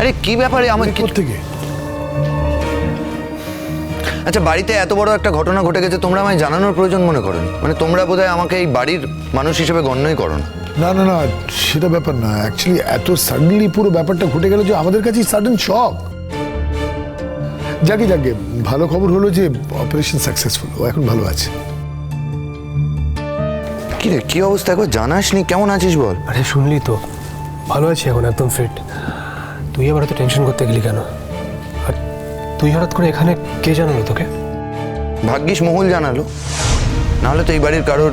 আরে কি ব্যাপারে? আমার কি থেকে আচ্ছা বাড়িতে এত বড় একটা ঘটনা ঘটে গেছে তোমরা আমায় জানানোর প্রয়োজন মনে করো মানে তোমরা বোধহয় আমাকে এই বাড়ির মানুষ হিসেবে গণ্যই করো না। না না না সেটা ব্যাপার না। অ্যাকচুয়ালি এত সাডেনলি পুরো ব্যাপারটা ঘটে গেল যে আমাদের কাছেই সাডেন শক যাকে যাকে ভালো খবর হলো যে অপারেশন সাকসেসফুল ও এখন ভালো আছে। কি রে কি অবস্থা? একবার জানাসনি কেমন আছিস বল? আরে শুনলি তো ভালো আছি এখন একদম ফিট তুই আবার এত টেনশন করতে গেলি কেন? আর তুই হঠাৎ করে এখানে কে জানালো তোকে? ভাগ্যিস মহুল জানালো। নাহলে তো এই বাড়ির কারোর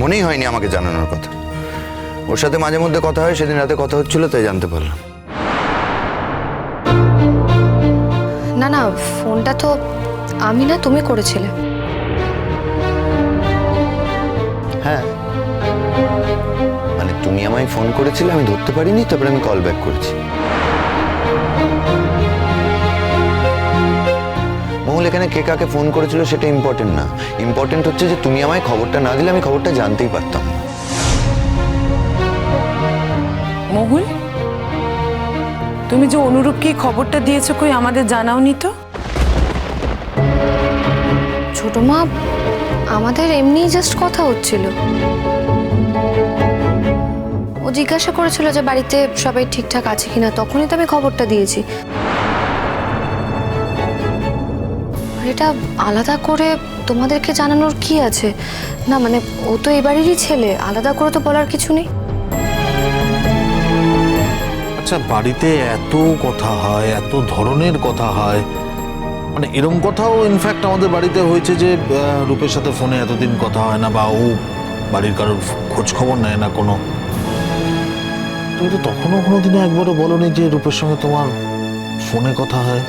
মনেই হয়নি আমাকে জানানোর কথা। ওর সাথে মাঝে মধ্যে কথা হয় সেদিন রাতে কথা হচ্ছিল তাই জানতে পারলাম। না না ফোনটা তো আমি না তুমি করেছিলে। আমায় ফোন করেছিলে আমি ধরতে পারিনি তারপরে আমি কল ব্যাক করেছি। মহুল এখানে কে কাকে ফোন করেছিল সেটা ইম্পর্টেন্ট না। ইম্পর্টেন্ট হচ্ছে যে তুমি আমায় খবরটা না দিলে আমি খবরটা জানতেই পারতাম। না মহুল তুমি যে অনুরূপকে খবরটা দিয়েছ কই আমাদের জানাওনি তো? ছোট মা আমাদের এমনি জাস্ট কথা হচ্ছিল। ও জিজ্ঞাসা করেছিল যে বাড়িতে সবাই ঠিকঠাক আছে কিনা, তখনই তো আমি খবরটা দিয়েছি। এটা আলাদা করে তোমাদেরকে জানানোর কি আছে? না মানে ও তো এই বাড়িরই ছেলে, আলাদা করে তো বলার কিছু নেই। আচ্ছা বাড়িতে এত কথা হয়, এত ধরনের কথা হয় মানে এরম কথাও ইনফ্যাক্ট আমাদের বাড়িতে হয়েছে যে রূপের সাথে ফোনে এতদিন কথা হয় না বা ও বাড়ির কারোর খোঁজ খবর নেয় না কোনো। তুমি তো তখনও কোনোদিনও একবারও বলনি যে রূপের সঙ্গে তোমার ফোনে কথা হয়।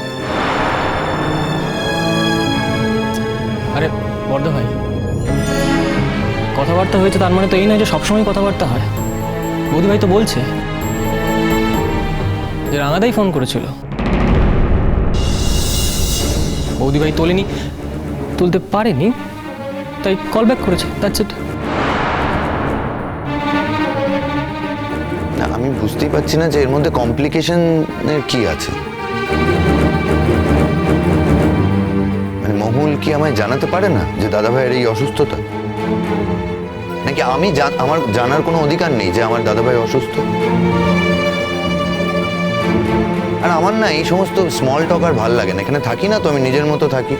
আরে বর্ধ ভাই কথাবার্তা হয়েছে তার মানে তো এই নয় যে সবসময় কথাবার্তা হয়। বৌদি ভাই তো বলছে যে রাঙাদাই ফোন করেছিল। বৌদি ভাই তোলেনি, তুলতে পারেনি, তাই কল ব্যাক করেছে দ্যাটস ইট আমি বুঝতেই পারছি না যে এর মধ্যে কমপ্লিকেশনের কি আছে। মানে মহুল কি আমায় জানাতে পারে না যে দাদা ভাইয়ের এই অসুস্থতা? নাকি আমি আমার জানার কোনো অধিকার নেই যে আমার দাদা ভাই অসুস্থ? আর আমার না এই সমস্ত স্মল টক আর ভালো লাগে না। এখানে থাকি না তো, আমি নিজের মতো থাকি।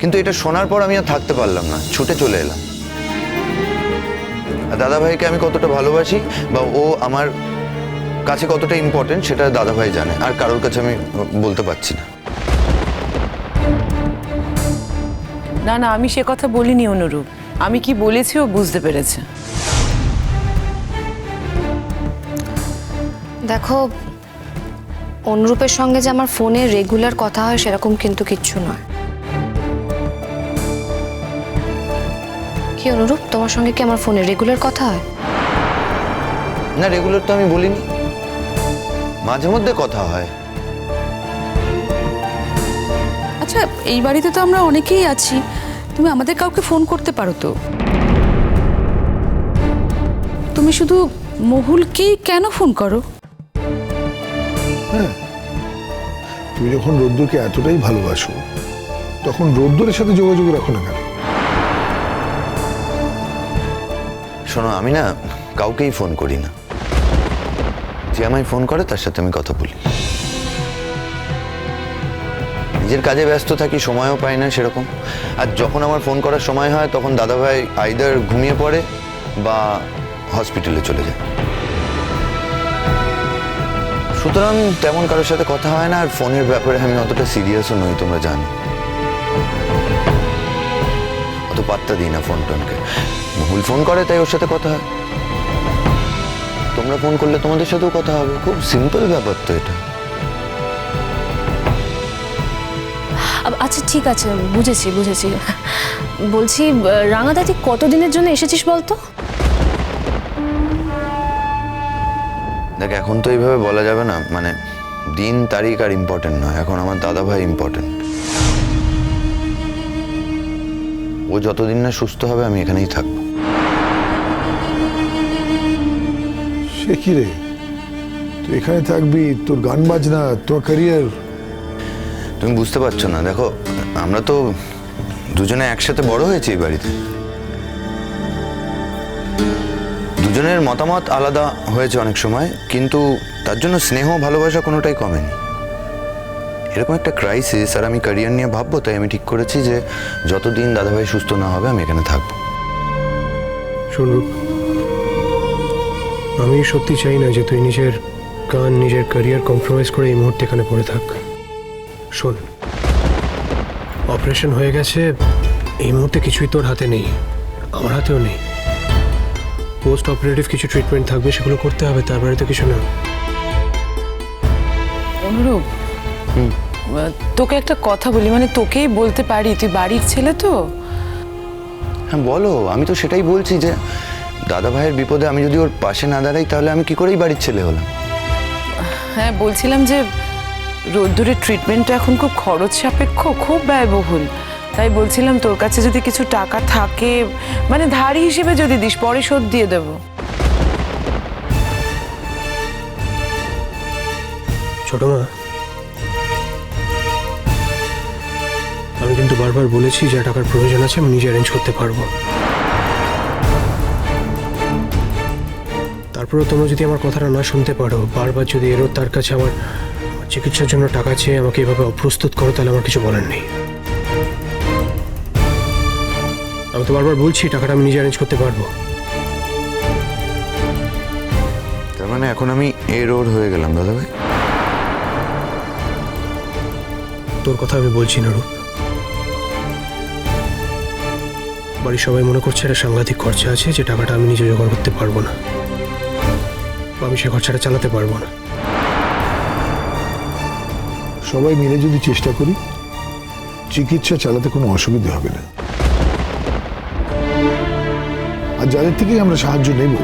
কিন্তু এটা শোনার পর আমি আর থাকতে পারলাম না, ছুটে চলে এলাম। দাদাভাইকে আমি কতটা ভালোবাসি বা ও আমার কাছে কতটা ইম্পর্টেন্ট সেটা দাদাভাই জানে। আর কারোর কাছে আমি বলতে পারছি না। না না আমি সে কথা বলিনি অনুরূপ। আমি কি বলেছি ও বুঝতে পেরেছে। দেখো অনুরূপের সঙ্গে যে আমার ফোনে রেগুলার কথা হয় সেরকম কিন্তু কিচ্ছু নয়। কি অনুরূপ? তোমার সঙ্গে কি আমার ফোনে রেগুলার কথা হয়? না রেগুলার তো আমি বলিনি। মাঝে মধ্যে কথা হয়। আচ্ছা এই বাড়িতে তো আমরা অনেকেই আছি। তুমি আমাদের কাউকে ফোন করতে পারো তো? তুমি শুধু মহুলকেই কেন ফোন করো? তুমি যখন রোদ্দুরকে এতটাই ভালোবাসো তখন রোদ্দুরের সাথে যোগাযোগ রাখো না কেন? শোনো, আমি না কাউকেই ফোন করি না। যে আমায় ফোন করে, তার সাথে আমি কথা বলি। নিজের কাজে ব্যস্ত থাকি, সময়ও পাই না সেরকম। আর যখন আমার ফোন করার সময় হয়, তখন দাদাভাই আইদার ঘুমিয়ে পড়ে বা হসপিটালে চলে যায়। সুতরাং তেমন কারোর সাথে কথা হয় না, আর ফোনের ব্যাপারে আমি অতটা সিরিয়াসও নই, তোমরা জানো। অত পাত্তা দিই না ফোন টোনকে। ভুল ফোন করে তাই ওর সাথে কথা হয়। তোমরা ফোন করলে তোমাদের সাথেও কথা হবে। খুব সিম্পল ব্যাপার তো এটা। আচ্ছা ঠিক আছে বুঝেছি বুঝেছি। বলছি রাঙাদাদি কতদিনের জন্য এসেছিস বলতো? দেখ এখন তো এইভাবে বলা যাবে না। মানে দিন তারিখ আর ইম্পর্টেন্ট নয়। এখন আমার দাদা ভাই ইম্পর্টেন্ট ও যতদিন না সুস্থ হবে আমি এখানেই থাকব। সে কি রে? তুই এখানে থাকবি? তোর গান বাজনা তোর ক্যারিয়ার তুমি বুঝতে পারছ না। দেখো আমরা তো দুজনে একসাথে বড় হয়েছি এই বাড়িতে। দুজনের মতামত আলাদা হয়েছে অনেক সময় কিন্তু তার জন্য স্নেহ ভালোবাসা কোনোটাই কমেনি। এরকম একটা ক্রাইসিস আর আমি ক্যারিয়ার নিয়ে ভাববো তাই আমি ঠিক করেছি যে যতদিন দাদাভাই সুস্থ না হবে আমি এখানে থাকব। শোন রূপ আমি সত্যি চাই না যে তুই নিজের গান নিজের ক্যারিয়ার কম্প্রোমাইজ করে এই মুহূর্তে এখানে পড়ে থাক। শোন অপারেশন হয়ে গেছে এই মুহূর্তে কিছুই তোর হাতে নেই আমার হাতেও নেই। পোস্ট অপারেটিভ কিছু ট্রিটমেন্ট থাকবে সেগুলো করতে হবে তার বাড়িতে কিছু না। অনুরূপ তোকে একটা কথা বলি মানে তোকেই বলতে পারি তুই বাড়ির ছেলে তো? হ্যাঁ বলো আমি তো সেটাই বলছি যে দাদা ভাইয়ের বিপদে আমি যদি ওর পাশে না দাঁড়াই তাহলে আমি কি করেই বাড়ির ছেলে হলাম? হ্যাঁ বলছিলাম যে রোদ্দুরের ট্রিটমেন্টটা এখন খুব খরচ সাপেক্ষ খুব ব্যয়বহুল। তাই বলছিলাম তোর কাছে যদি কিছু টাকা থাকে মানে ধারি হিসেবে যদি দিস পরে শোধ দিয়ে দেবো। ছোট মা কিন্তু বারবার বলেছি যা টাকার প্রয়োজন আছে আমি নিজে অ্যারেঞ্জ করতে পারব। তারপরেও তোমরা যদি আমার কথাটা না শুনতে পারো বারবার যদি এরও তার কাছে আমার চিকিৎসার জন্য টাকা চেয়ে আমাকে এভাবে অপ্রস্তুত করো তাহলে আমার কিছু বলার নেই। আমি তো বারবার বলছি টাকাটা আমি নিজে অ্যারেঞ্জ করতে পারব। তার মানে এখন আমি এ রোড হয়ে গেলাম দাদা ভাই তোর কথা আমি বলছি না রূপ। বাড়ির সবাই মনে করছে একটা সাংঘাতিক খরচা আছে, যে টাকাটা আমি নিজে জোগাড় করতে পারব না। বা আমি সে খরচাটা চালাতে পারব না। সবাই মিলে যদি চেষ্টা করি, চিকিৎসা চালাতে কোনো অসুবিধা হবে না। আর যাদের থেকেই আমরা সাহায্য নেব,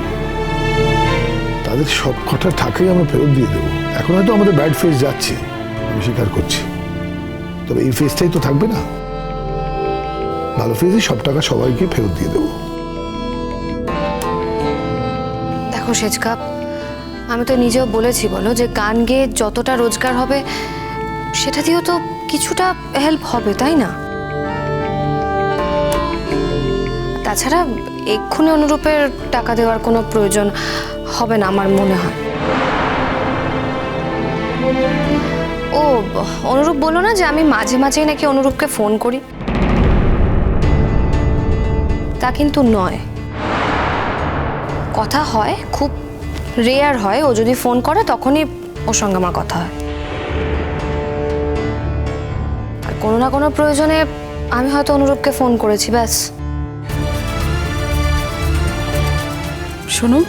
তাদের সব কটা টাকাই আমরা ফেরত দিয়ে দেবো। এখন হয়তো আমাদের ব্যাড ফেস যাচ্ছে, আমি স্বীকার করছি। তবে এই ফেসটাই তো থাকবে না। ভালো ফেসে সব টাকা সবাইকে ফেরত দিয়ে দেবো। দেখো সেজকা আমি তো নিজেও বলেছি, বলো যে গান গেয়ে যতটা রোজগার হবে, সেটা দিয়েও তো কিছুটা হেল্প হবে, তাই না? তাছাড়া এক্ষুনি অনুরূপের টাকা দেওয়ার কোনো প্রয়োজন হবে না আমার মনে হয়। ও, অনুরূপ বলো না যে আমি মাঝে মাঝেই নাকি অনুরূপকে ফোন করি? তা কিন্তু নয়। কথা হয়, খুব রেয়ার হয়, ও যদি ফোন করে তখনই ওর সঙ্গে আমার কথা হয়। আর কোনো না কোনো প্রয়োজনে আমি হয়তো অনুরূপকে ফোন করেছি, ব্যাস। শোনো,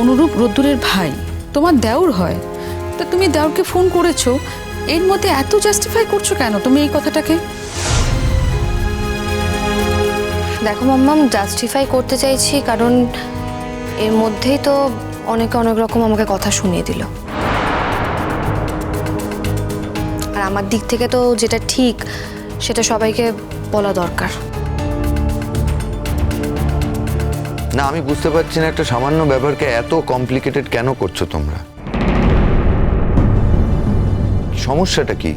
অনুরূপ রোদ্দুরের ভাই, তোমার দেওর হয়। তা তুমি দেওরকে ফোন করেছ, এর মধ্যে এত জাস্টিফাই করছ কেন? তুমি এই কথাটাকে? দেখো মাম্মাম জাস্টিফাই করতে চাইছি কারণ এর মধ্যেই তো অনেকে অনেক রকম আমাকে কথা শুনিয়ে দিল। আর আমার দিক থেকে তো যেটা ঠিক, সেটা সবাইকে বলা দরকার। না, আমি বুঝতে পারছি না একটা সামান্য ব্যাপারকে এত কমপ্লিকেটেড কেন করছ তোমরা? সমস্যাটা কি?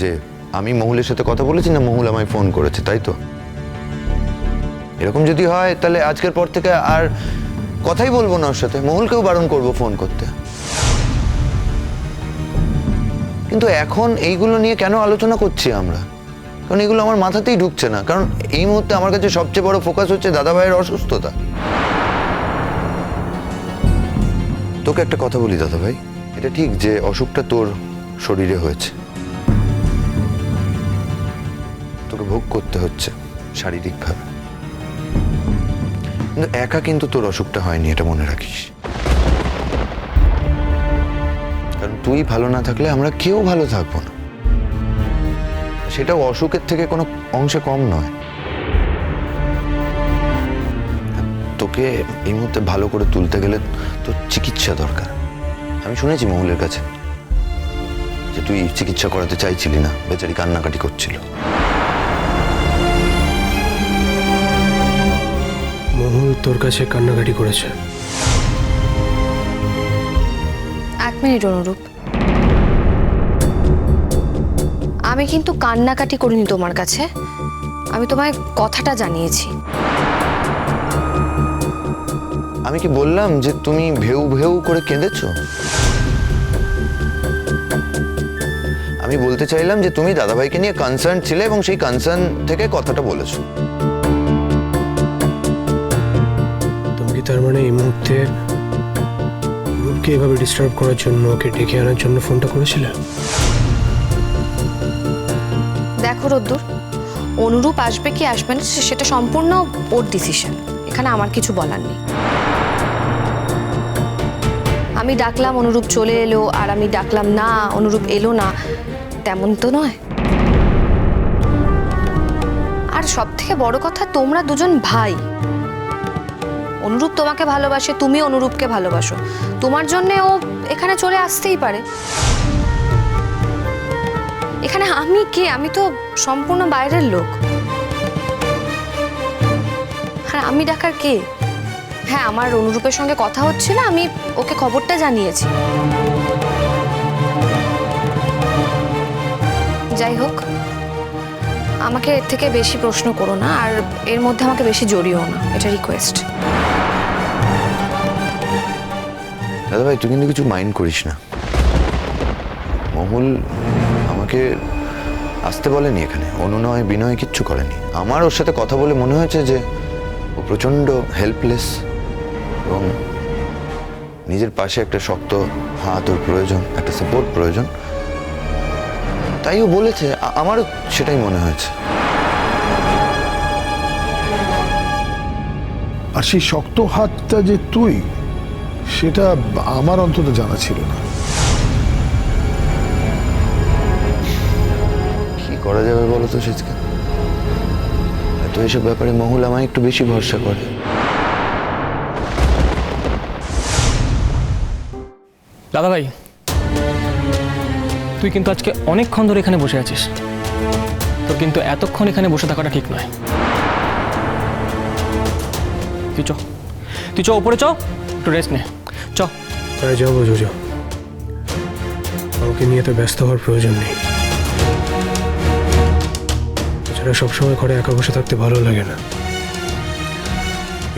যে আমি মহুলের সাথে কথা বলেছি না মহুল আমায় ফোন করেছে, তাই তো? এরকম যদি হয়, তাহলে আজকের পর থেকে আর কথাই বলব না ওর সাথে। মহুলকেও বারণ করব ফোন করতে। কিন্তু এখন এইগুলো নিয়ে কেন আলোচনা করছি আমরা? কারণ এগুলো আমার মাথাতেই ঢুকছে না। কারণ এই মুহূর্তে আমার কাছে সবচেয়ে বড় ফোকাস হচ্ছে দাদা ভাইয়ের অসুস্থতা। তোকে একটা কথা বলি দাদা ভাই এটা ঠিক যে অসুখটা তোর শরীরে হয়েছে। ভোগ করতে হচ্ছে, শারীরিকভাবে। কিন্তু একা কিন্তু তোর অসুখটা হয়নি, এটা মনে রাখিস। কারণ তুই ভালো না থাকলে আমরা কেউ ভালো থাকব না। সেটাও অসুখের থেকে কোনো অংশে কম নয়। তোকে এই মুহূর্তে ভালো করে তুলতে গেলে তোর চিকিৎসা দরকার। আমি শুনেছি মহুলের কাছে যে তুই চিকিৎসা করাতে চাইছিলি না, বেচারি কান্নাকাটি করছিল। তোর কাছে কান্নাকাটি করেছে। এক মিনিট অনুরূপ। আমি কিন্তু কান্নাকাটি করিনি তোমার কাছে। আমি তোমায় কথাটা জানিয়েছি। আমি কি বললাম যে তুমি ভেউ ভেউ করে কেঁদেছো? আমি বলতে চাইলাম যে তুমি দাদাভাইকে নিয়ে কনসার্ন ছিলে এবং সেই কনসার্ন থেকে কথাটা বলেছ। তার মানে এই মুহূর্তে রূপকে এভাবে ডিস্টার্ব করার জন্য, ওকে ডেকে আনার জন্য ফোনটা করেছিলে? দেখো রোদ্দুর, অনুরূপ আসবে কি আসবে না সেটা সম্পূর্ণ ওর ডিসিশন এখানে আমার কিছু বলার নেই। আমি ডাকলাম, অনুরূপ চলে এলো, আর আমি ডাকলাম, না, অনুরূপ এলো না। তেমন তো নয়। আর সব থেকে বড় কথা, তোমরা দুজন ভাই। অনুরূপ তোমাকে ভালোবাসে, তুমি অনুরূপকে ভালোবাসো। তোমার জন্যে ও এখানে চলে আসতেই পারে। এখানে আমি কে? আমি তো সম্পূর্ণ বাইরের লোক। আর আমি ডাকার কে? হ্যাঁ আমার অনুরূপের সঙ্গে কথা হচ্ছিল আমি ওকে খবরটা জানিয়েছি। যাই হোক, আমাকে এর থেকে বেশি প্রশ্ন করো না, আর এর মধ্যে আমাকে বেশি জড়িও না, এটা রিকোয়েস্ট দাদাভাই, তুই কিন্তু কিছু মাইন্ড করিস না। মহুল আমাকে আসতে বলেনি এখানে। অনুনয় বিনয় কিচ্ছু করেনি। আমার ওর সাথে কথা বলে মনে হয়েছে যে ও প্রচণ্ড হেল্পলেস এবং নিজের পাশে একটা শক্ত হাত, ওর প্রয়োজন, একটা সাপোর্ট প্রয়োজন। তাই ও বলেছে আমারও সেটাই মনে হয়েছে। আর সেই শক্ত হাতটা যে তুই সেটা আমার অন্তত জানা ছিল না। কি করা যাবে বলো তো সেজকে তো এইসব ব্যাপারে মহুল আমায় একটু বেশি ভরসা করে। দাদা ভাই তুই কিন্তু আজকে অনেকক্ষণ ধরে এখানে বসে আছিস। তোর কিন্তু এতক্ষণ এখানে বসে থাকাটা ঠিক নয়। তুই চ তুই চ উপরে চ একটু রেস্ট নে। তাই যাব জোজো কাউকে নিয়ে তো ব্যস্ত হওয়ার প্রয়োজন নেই। তাছাড়া সবসময় ঘরে একা বসে থাকতে ভালো লাগে না।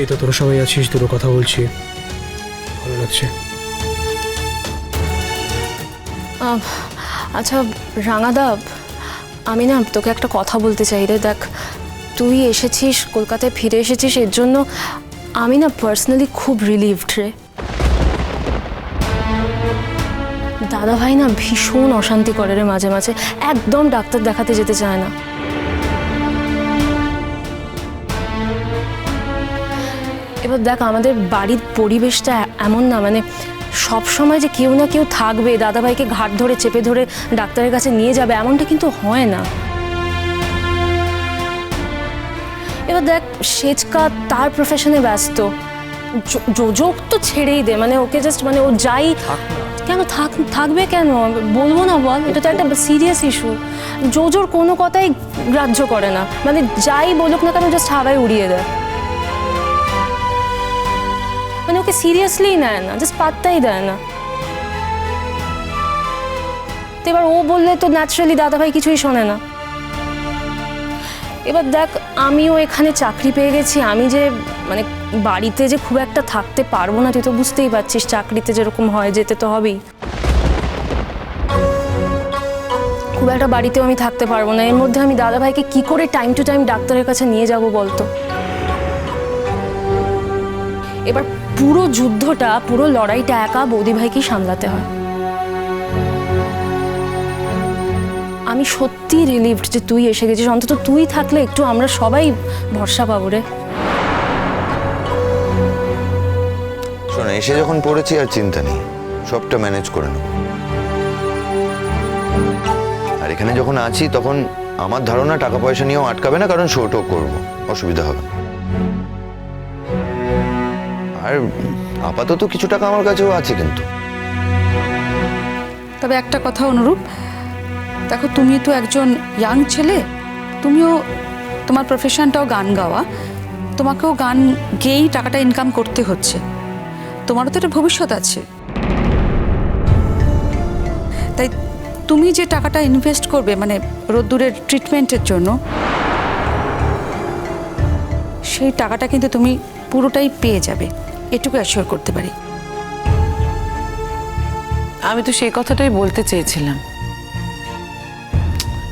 এই তো তোরা সবাই আছিস, দুটো কথা বলছি। ভালো লাগছে। আচ্ছা রাঙাদা, আমি না তোকে একটা কথা বলতে চাই রে। দেখ, তুই এসেছিস, কলকাতায় ফিরে এসেছিস, এর জন্য আমি না পার্সোনালি খুব রিলিভড রে। দাদা ভাই না ভীষণ অশান্তি করে রে মাঝে মাঝে। একদম ডাক্তার দেখাতে যেতে চায় না। এবার দেখ, আমাদের বাড়ির পরিবেশটা এমন না মানে সব সময় যে কেউ না কেউ থাকবে, দাদাভাইকে ঘাট ধরে, চেপে ধরে ডাক্তারের কাছে নিয়ে যাবে, এমনটা কিন্তু হয় না। এবার দেখ, সেচকা তার প্রফেশনে ব্যস্ত। যোজক তো ছেড়েই দে মানে ওকে জাস্ট মানে ও যাই কেন থাক, থাকবে কেন? বলব না বল, এটা তো একটা সিরিয়াস ইস্যু জোজোর কোনো কথাই গ্রাহ্য করে না। মানে যাই বলুক না কেন জাস্ট হাওয়ায় উড়িয়ে দেয়। মানে ওকে সিরিয়াসলি নেয় না জাস্ট পাত্তাই দেয় না। তো এবার ও বললে তো ন্যাচারালি দাদাভাই কিছুই শোনে না। এবার দেখ, আমিও এখানে চাকরি পেয়ে গেছি, আমি যে মানে বাড়িতে যে খুব একটা থাকতে পারব না, তুই তো বুঝতেই পারছিস চাকরিতে যেরকম হয়, যেতে তো হবেই। খুব একটা বাড়িতেও আমি থাকতে পারব না। এর মধ্যে আমি দাদাভাইকে কি করে টাইম টু টাইম ডাক্তারের কাছে নিয়ে যাব বলতো? এবার পুরো যুদ্ধটা, পুরো লড়াইটা একা বৌদি ভাইকেই সামলাতে হয়। আমি সত্যি রিলিভড যে তুই এসে গেছিস। অন্তত তুই থাকলে একটু আমরা সবাই ভরসা পাবো রে। এসে যখন পড়েছি আর চিন্তা নেই, সবটা ম্যানেজ করে নেব। আর এখানে যখন আছি তখন আমার ধারণা টাকা পয়সা নিয়েও আটকাবে না, কারণ শোটও করব, অসুবিধা হবে। আর আপাতত কিছু টাকা আমার কাছেও আছে কিন্তু। তবে একটা কথা অনুরূপ, দেখো তুমি তো একজন ইয়াং ছেলে, তুমিও তোমার প্রফেশনটাও গান গাওয়া, তোমাকেও গান গেয়েই টাকাটা ইনকাম করতে হচ্ছে। তোমারও তো একটা ভবিষ্যৎ আছে। তাই তুমি যে টাকাটা ইনভেস্ট করবে মানে রোদ্দুরের ট্রিটমেন্টের জন্য সেই টাকাটা কিন্তু তুমি পুরোটাই পেয়ে যাবে। এটুকু অ্যাসিওর করতে পারি। আমি তো সেই কথাটাই বলতে চেয়েছিলাম।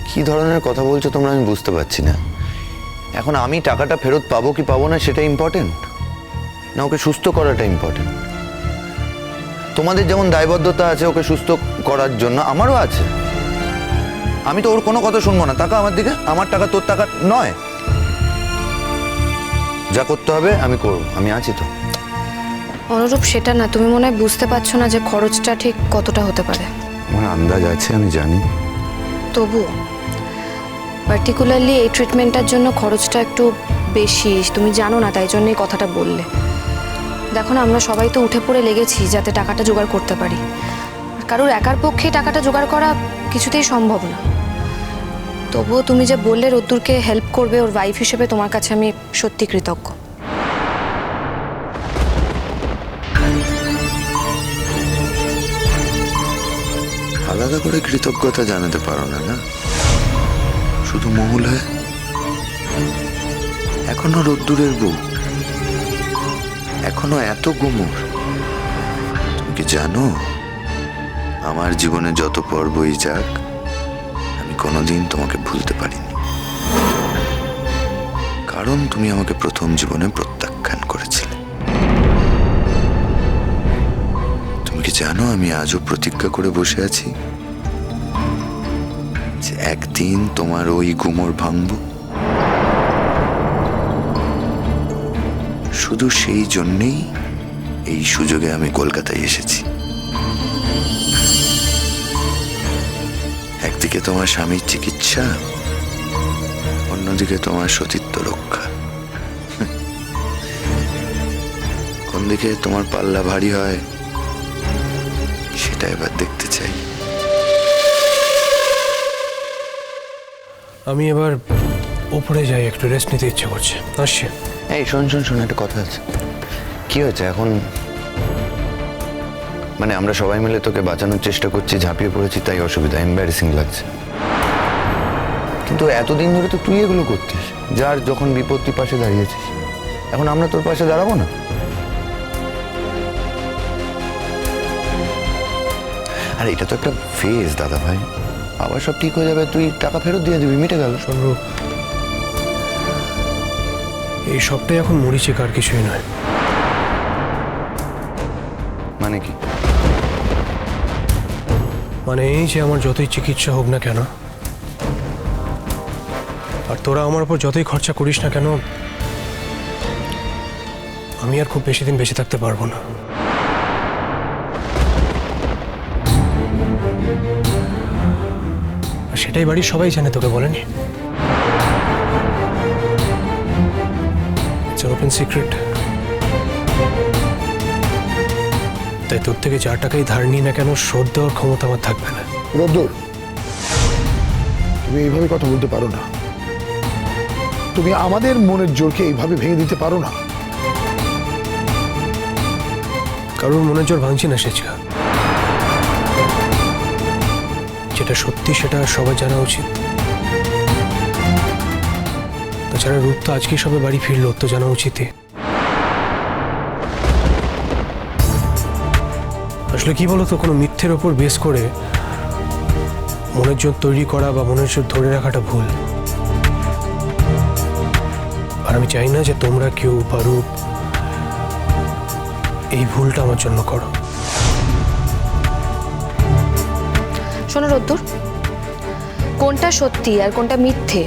কি ধরনের কথা বলছো তোমরা আমি বুঝতে পারছি না। এখন আমি টাকাটা ফেরত পাবো কি পাবো না সেটা ইম্পর্টেন্ট না ওকে সুস্থ করাটা ইম্পর্টেন্ট তোমাদের যেমন দায়বদ্ধতা আছে ওকে সুস্থ করার জন্য আমারও আছে। আমি তো ওর কোনো কথা শুনব না। টাকা আমার দিকে। আমার টাকা তোর টাকা নয়। যা করতে হবে আমি করব। আমি আছি তো। অনুরূপ সেটা না তুমি মনে হয় বুঝতে পারছ না যে খরচটা ঠিক কতটা হতে পারে। আমার আন্দাজ আছে আমি জানি। তবুও পার্টিকুলারলি এই ট্রিটমেন্টটার জন্য খরচটা একটু বেশি। তুমি জানো না তাই জন্যই কথাটা বললে। দেখো না, আমরা সবাই তো উঠে পড়ে লেগেছি যাতে টাকাটা জোগাড় করতে পারি। কারোর একার পক্ষে টাকাটা জোগাড় করা কিছুতেই সম্ভব না। তবুও তুমি যে বললে, রোদ্দুরকে হেল্প করবে ওর ওয়াইফ হিসেবে তোমার কাছে আমি সত্যি কৃতজ্ঞ। আলাদা করে কৃতজ্ঞতা জানাতে পারো না না? শুধু মহুল হয়? এখনও রোদ্দুরের বউ। এখনও এত গুমর। তুমি কি জানো? আমার জীবনে যত পর্বই যাক, আমি কোনোদিন তোমাকে ভুলতে পারিনি। কারণ তুমি আমাকে প্রথম জীবনে প্রত্যাখ্যান করেছিলে। তুমি কি জানো আমি আজও প্রতিজ্ঞা করে বসে আছি? যে একদিন তোমার ওই গুমর ভাঙব শুধু সেই জন্যেই এই সুযোগে আমি কলকাতায় এসেছি। একদিকে তোমার স্বামীর চিকিৎসা, অন্যদিকে তোমার সতীত্ব রক্ষা। কোন দিকে তোমার পাল্লা ভারী হয়, সেটা এবার দেখতে চাই। আমি এবার উপরে যাই, একটু রেস্ট নিতে ইচ্ছে করছে। আসছি। এই, শোন শোন শোন, একটা কথা আছে। কি হয়েছে এখন? মানে আমরা সবাই মিলে তোকে বাঁচানোর চেষ্টা করছি, ঝাঁপিয়ে পড়েছি, তাই অসুবিধা এম্বারেসিং লাগছে। কিন্তু এতদিন ধরে তো তুই এগুলো করতিস, যার যখন বিপত্তি পাশে দাঁড়িয়েছিস। এখন আমরা তোর পাশে দাঁড়াবো না? আর, এটা তো একটা ফেজ দাদা ভাই। আবার সব ঠিক হয়ে যাবে, তুই টাকা ফেরত দিয়ে দিবি, মিটে গেল। অনুরূপ এই সবটাই এখন মরিচিকা আর কিছুই নয়। মানে কি? মানে এই যে আমার যতই চিকিৎসা হোক না কেন আর তোরা আমার উপর যতই খরচা করিস না কেন আমি আর খুব বেশি দিন বেঁচে থাকতে পারব না। আর সেটাই বাড়ির সবাই জানে তোকে বলেনি? ওপেন সিক্রেট তাই তোর থেকে যা টাকাই ধার নিই না কেন শোধ দেওয়ার ক্ষমতা আমার থাকবে না। রোদ্দুর তুমি এইভাবে কথা বলতে পারো না। তুমি আমাদের মনের জোরকে এইভাবে ভেঙে দিতে পারো না। কারোর মনের জোর ভাঙছি না সেচকা যেটা সত্যি সেটা সবার জানা উচিত। তাছাড়া রূপ তো আজকেই সবে বাড়ি ফিরলো, তো জানা উচিত আসলে কি বলতো, কোনো মিথ্যের ওপর বেস করে মনের জোর তৈরি করা বা মনের জোর ধরে রাখাটা ভুল। আর আমি চাই না যে তোমরা কেউ বা রূপ এই ভুলটা আমার জন্য করো। শোনো রোদ্দুর, কোনটা সত্যি আর কোনটা মিথ্যে?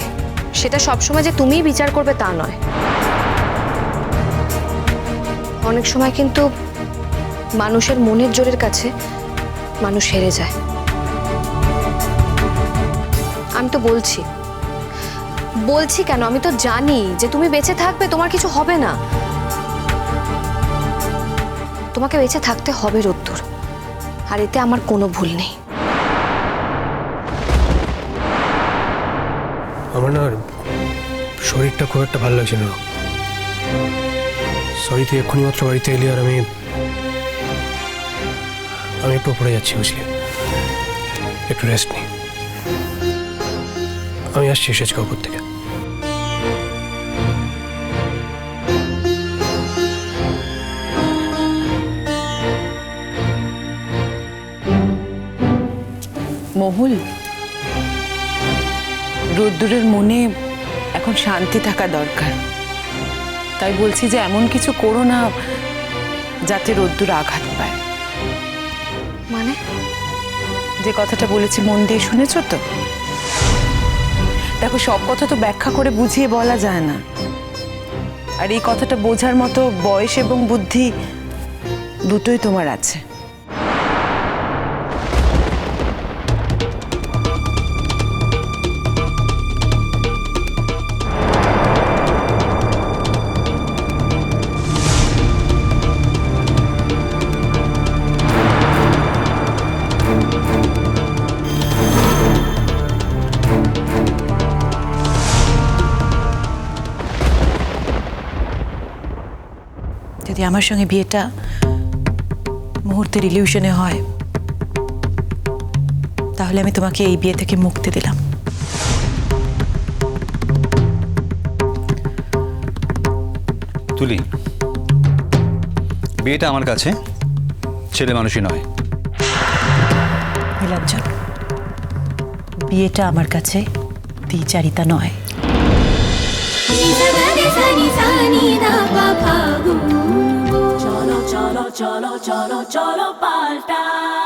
সেটা সবসময় যে তুমিই বিচার করবে তা নয়। অনেক সময় কিন্তু মানুষের মনের জোরের কাছে মানুষ হেরে যায়। আমি তো বলছি। বলছি কেন? আমি তো জানি যে তুমি বেঁচে থাকবে, তোমার কিছু হবে না। তোমাকে বেঁচে থাকতে হবে রোদ্দুর। আর এতে আমার কোনো ভুল নেই। আমার না শরীরটা খুব একটা ভালো লাগছে না। সরি তুই এক্ষুনি মাত্র বাড়িতে এলি আর আমি আমি একটু পড়ে যাচ্ছি বুঝলি। একটু রেস্ট নিই আমি আসছি সেচ কাপুর থেকে মহুল রোদ্দুরের মনে এখন শান্তি থাকা দরকার। তাই বলছি যে এমন কিছু করো না যাতে রোদ্দুর আঘাত পায়। মানে? যে কথাটা বলেছি মন দিয়ে শুনেছো তো? দেখো সব কথা তো ব্যাখ্যা করে বুঝিয়ে বলা যায় না। আর এই কথাটা বোঝার মতো বয়স এবং বুদ্ধি দুটোই তোমার আছে। যদি আমার সঙ্গে বিয়েটা মুহূর্তের ইলিউশনে হয় তাহলে আমি তোমাকে এই বিয়ে থেকে মুক্তি দিলাম। তুলি বিয়েটা আমার কাছে ছেলে মানুষই নয়। নীলাঞ্জন বিয়েটা আমার কাছে দ্বিচারিতা নয়। চলো চলো চলো পাল্টাই